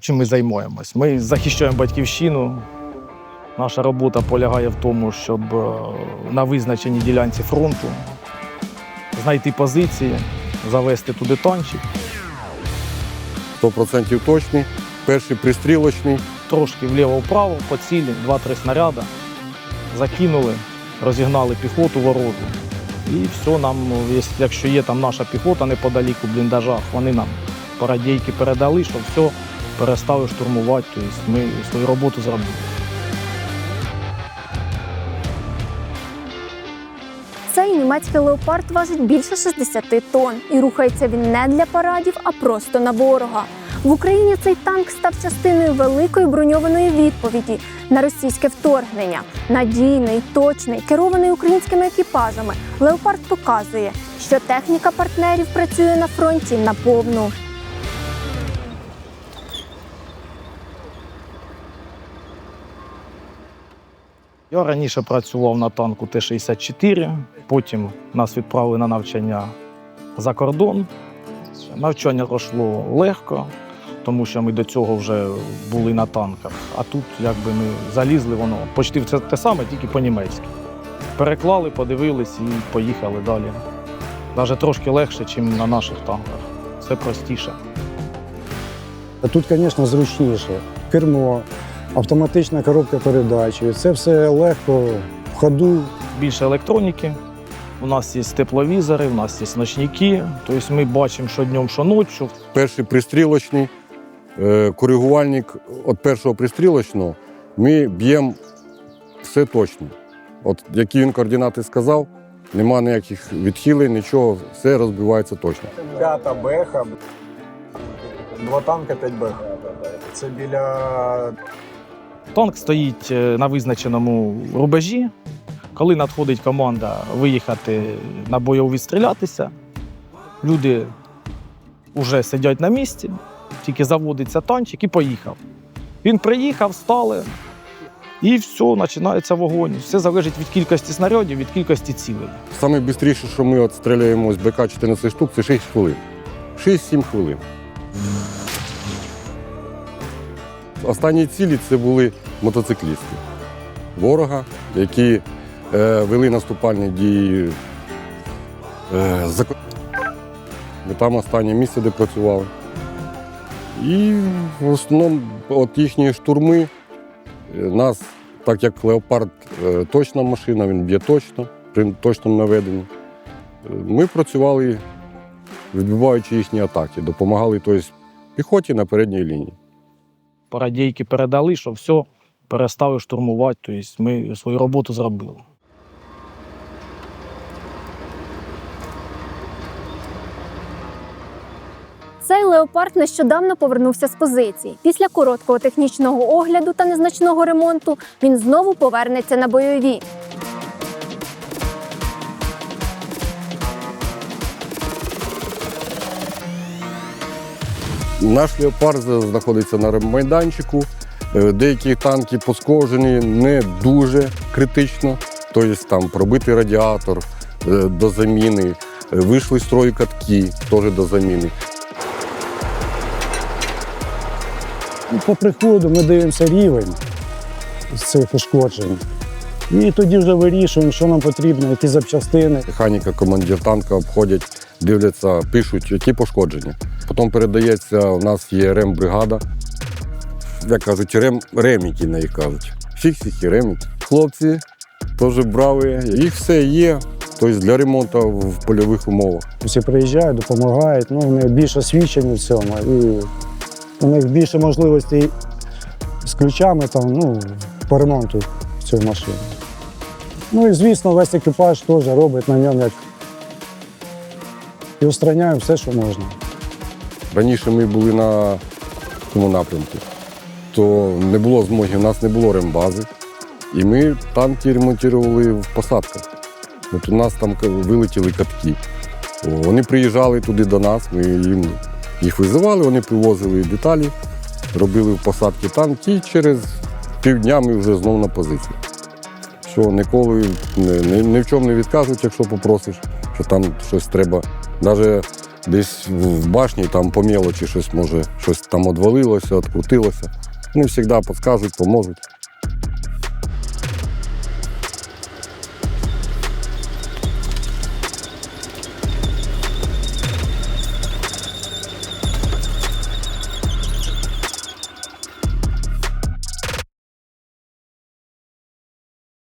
Чим ми займаємось? Ми захищаємо батьківщину. Наша робота полягає в тому, щоб е, на визначеній ділянці фронту знайти позиції, завести туди танчик, 100% точний. Перший пристрілочний. трошки вліво-вправо, по цілі, два-три снаряди, закинули, розігнали піхоту ворожу. І все, нам, ну, якщо є там наша піхота неподалік у бліндажах, вони нам по радійки передали, що все, перестали штурмувати, тобто ми свою роботу зробили. Цей німецький леопард важить більше 60 тонн і рухається він не для парадів, а просто на ворога. В Україні цей танк став частиною великої броньованої відповіді на російське вторгнення. Надійний, точний, керований українськими екіпажами. Леопард показує, що техніка партнерів працює на фронті на Я раніше працював на танку Т-64, потім нас відправили на навчання за кордон. Навчання пройшло легко, тому що ми до цього вже були на танках. А тут якби ми залізли, воно почти це те саме, тільки по-німецьки. Переклали, подивились і поїхали далі. Навіть трошки легше, ніж на наших танках. Все простіше. Тут, звісно, зручніше. Кермо, автоматична коробка передач. Це все легко в ходу. Більше електроніки. У нас є тепловізори, у нас є ночники. Тобто ми бачимо, що днем, що ночі. Перший пристрілочний. Е, Коригувальник від першого пристрілочного ми б'ємо все точно. От які він координати сказав, нема ніяких відхилень, нічого, все розбивається точно. П'ята беха, два танка, п'ять бех. Це біля Танк стоїть е, на визначеному рубежі. Коли надходить команда виїхати на бойову відстрілятися, люди вже сидять на місці, тільки заводиться танчик і поїхав. Він приїхав, стали, і все, починається вогонь. Все залежить від кількості снарядів, від кількості цілей. Швидше, що ми от стріляємо з БК 14 штук, це 6 хвилин. 6-7 хвилин. Останні цілі це були мотоциклісти ворога, які е, вели наступальні дії. Е, за... Ми там останнє місце, де працювали. І в основному от їхні штурми е, нас, так як Леопард е, точна машина, він б'є точно, при точному наведенні. Е, Ми працювали, відбиваючи їхні атаки, допомагали тобто, піхоті на передній лінії. Парадійки передали, що все, перестали штурмувати, тобто ми свою роботу зробили. Цей леопард нещодавно повернувся з позиції. Після короткого технічного огляду та незначного ремонту він знову повернеться на бойові. Наш леопард знаходиться на реммайданчику. Е, Деякі танки пошкоджені не дуже критично, тобто там пробитий радіатор е, до заміни, е, вийшли з строю катки теж до заміни. По приходу ми дивимося рівень з цих ушкоджень. І тоді вже вирішуємо, що нам потрібно, які запчастини. Механіка, командир танка обходять, дивляться, пишуть, які пошкодження. Потім передається, у нас є рембригада. Як кажуть, рем, реміки на їх кажуть. Фіксики, реміки. Хлопці теж браві, їх все є. Тобто для ремонту в польових умовах. Всі приїжджають, допомагають. Ну, вони більш освічені в цьому. І у них більше можливостей з ключами там, ну, по ремонту цієї машини. Ну і звісно, весь екіпаж теж робить на ньому як. І устраняємо все, що можна. Раніше ми були на цьому напрямку, то не було змоги, у нас не було рембази. І ми танки ремонтували в посадках. От у нас там вилетіли катки. Вони приїжджали туди до нас, ми їм їх визивали, вони привозили деталі, робили в посадки танки і через півдня ми вже знову на позиції. Що ніколи ні, ні, ні в чому не відкажуть, якщо попросиш, що там щось треба. Навіть десь в в башні, там по мелочі щось може, щось там одвалилося, відкрутилося. Вони завжди підказують, поможуть.